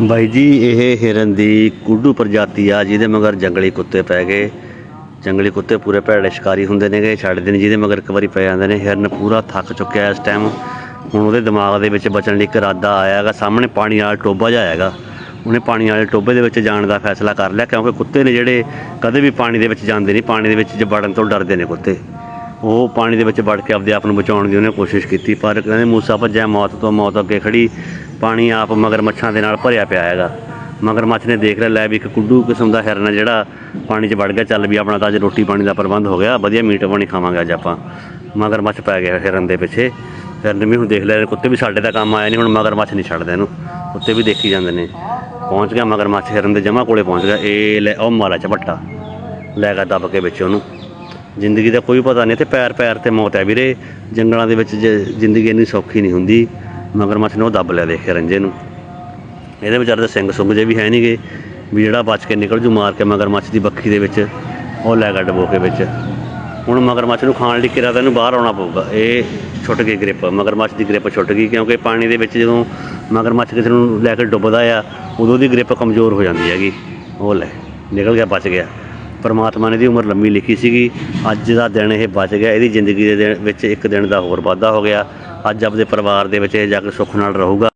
ਬਾਈ ਜੀ, ਇਹ ਹਿਰਨ ਦੀ ਕੁੱਡੂ ਪ੍ਰਜਾਤੀ ਆ, ਜਿਹਦੇ ਮਗਰ ਜੰਗਲੀ ਕੁੱਤੇ ਪੈ ਗਏ। ਜੰਗਲੀ ਕੁੱਤੇ ਪੂਰੇ ਭੈੜੇ ਸ਼ਿਕਾਰੀ ਹੁੰਦੇ ਨੇਗੇ ਛੱਡਦੇ ਨੇ ਜਿਹਦੇ ਮਗਰ ਇੱਕ ਵਾਰੀ ਪੈ ਜਾਂਦੇ ਨੇ। ਹਿਰਨ ਪੂਰਾ ਥੱਕ ਚੁੱਕਿਆ ਇਸ ਟਾਈਮ ਹੁਣ ਉਹਦੇ ਦਿਮਾਗ ਦੇ ਵਿੱਚ ਬਚਣ ਲਈ ਇੱਕ ਇਰਾਦਾ ਆਇਆ ਹੈਗਾ। ਸਾਹਮਣੇ ਪਾਣੀ ਵਾਲਾ ਟੋਬਾ ਜਿਹਾ ਹੈਗਾ। ਉਹਨੇ ਪਾਣੀ ਵਾਲੇ ਟੋਬੇ ਦੇ ਵਿੱਚ ਜਾਣ ਦਾ ਫੈਸਲਾ ਕਰ ਲਿਆ, ਕਿਉਂਕਿ ਕੁੱਤੇ ਨੇ ਜਿਹੜੇ ਕਦੇ ਵੀ ਪਾਣੀ ਦੇ ਵਿੱਚ ਜਾਂਦੇ ਨਹੀਂ, ਪਾਣੀ ਦੇ ਵਿੱਚ ਜੇ ਵੜਨ ਤੋਂ ਡਰਦੇ ਨੇ ਕੁੱਤੇ। ਉਹ ਪਾਣੀ ਦੇ ਵਿੱਚ ਵੜ ਕੇ ਆਪਦੇ ਆਪ ਨੂੰ ਬਚਾਉਣ ਦੀ ਉਹਨੇ ਕੋਸ਼ਿਸ਼ ਕੀਤੀ, ਪਰ ਕਹਿੰਦੇ ਮੂਸਾ ਭੱਜਿਆ, ਮੌਤ ਤੋਂ ਮੌਤ ਅੱਗੇ ਖੜੀ ਪਾਣੀ ਆਪ ਮਗਰ ਮੱਛਾਂ ਦੇ ਨਾਲ ਭਰਿਆ ਪਿਆ ਹੈਗਾ। ਮਗਰ ਮੱਛ ਨੇ ਦੇਖ ਲਿਆ, ਲੈ ਵੀ ਇੱਕ ਕੁੱਡੂ ਕਿਸਮ ਦਾ ਹਿਰਨ ਆ ਜਿਹੜਾ ਪਾਣੀ 'ਚ ਵੜ ਗਿਆ, ਚੱਲ ਵੀ ਆਪਣਾ ਤਾਂ ਅੱਜ ਰੋਟੀ ਪਾਣੀ ਦਾ ਪ੍ਰਬੰਧ ਹੋ ਗਿਆ, ਵਧੀਆ ਮੀਟ ਪਾਣੀ ਖਾਵਾਂਗੇ ਅੱਜ ਆਪਾਂ। ਮਗਰ ਮੱਛ ਪੈ ਗਿਆ ਹਿਰਨ ਦੇ ਪਿੱਛੇ। ਹਿਰਨ ਵੀ ਹੁਣ ਦੇਖ ਲਿਆ, ਕੁੱਤੇ ਵੀ ਸਾਡੇ ਦਾ ਕੰਮ ਆਇਆ ਨਹੀਂ ਹੁਣ ਮਗਰ ਮੱਛ ਨਹੀਂ ਛੱਡਦੇ ਇਹਨੂੰ। ਕੁੱਤੇ ਵੀ ਦੇਖੀ ਜਾਂਦੇ ਨੇ। ਪਹੁੰਚ ਗਿਆ ਮਗਰ ਮੱਛ ਹਿਰਨ ਦੇ ਜਮਾ ਕੋਲੇ ਪਹੁੰਚ ਗਿਆ। ਇਹ ਲੈ, ਉਹ ਮਾਰਾ ਝਪੱਟਾ। ਲੈ ਗਿਆ ਦੱਬ ਕੇ ਵਿੱਚ ਉਹਨੂੰ। ਜ਼ਿੰਦਗੀ ਦਾ ਕੋਈ ਪਤਾ ਨਹੀਂ ਤੇ ਪੈਰ ਪੈਰ ਤੇ ਮੌਤ ਹੈ ਵੀਰੇ। ਜੰਗਲਾਂ ਦੇ ਵਿੱਚ ਜ਼ਿੰਦਗੀ ਇੰਨੀ ਸੌਖੀ ਨਹੀਂ ਹੁੰਦੀ। ਮਗਰਮੱਛ ਨੇ ਉਹ ਦੱਬ ਲਿਆ ਦੇਖ ਰੰਜੇ ਨੂੰ। ਇਹਦੇ ਵਿਚਾਰੇ ਦੇ ਸਿੰਘ ਸੁੰਗ ਜੇ ਵੀ ਹੈ ਨਹੀਂਗੇ ਵੀ ਜਿਹੜਾ ਬਚ ਕੇ ਨਿਕਲ ਜੂ ਮਾਰ ਕੇ ਮਗਰਮੱਛ ਦੀ ਬੱਖੀ ਦੇ ਵਿੱਚ, ਉਹ ਲੈ ਗਿਆ ਡਬੋ ਕੇ ਵਿੱਚ। ਹੁਣ ਮਗਰਮੱਛ ਨੂੰ ਖਾਣ ਲਈ ਕਿਰਾ ਤਾਂ ਇਹਨੂੰ ਬਾਹਰ ਆਉਣਾ ਪਊਗਾ। ਇਹ ਛੁੱਟ ਗਈ ਗ੍ਰਿਪ, ਮਗਰਮੱਛ ਦੀ ਗ੍ਰਿਪ ਛੁੱਟ ਗਈ ਕਿਉਂਕਿ ਪਾਣੀ ਦੇ ਵਿੱਚ ਜਦੋਂ ਮਗਰਮੱਛ ਕਿਸੇ ਨੂੰ ਲੈ ਕੇ ਡੁੱਬਦਾ ਆ, ਉਦੋਂ ਦੀ ਗ੍ਰਿਪ ਕਮਜ਼ੋਰ ਹੋ ਜਾਂਦੀ ਹੈਗੀ। ਉਹ ਲੈ, ਨਿਕਲ ਗਿਆ, ਬਚ ਗਿਆ। ਪਰਮਾਤਮਾ ਨੇ ਦੀ ਉਮਰ ਲੰਮੀ ਲਿਖੀ ਸੀਗੀ। ਅੱਜ ਦਾ ਦਿਨ ਇਹ ਬਚ ਗਿਆ। ਇਹਦੀ ਜ਼ਿੰਦਗੀ ਦੇ ਵਿੱਚ ਇੱਕ ਦਿਨ ਦਾ ਹੋਰ ਵਾਧਾ ਹੋ ਗਿਆ। ਅੱਜ ਆਪਦੇ ਪਰਿਵਾਰ ਦੇ ਵਿੱਚ ਇਹ ਜਾ ਕੇ ਸੁੱਖ ਨਾਲ ਰਹੂਗਾ।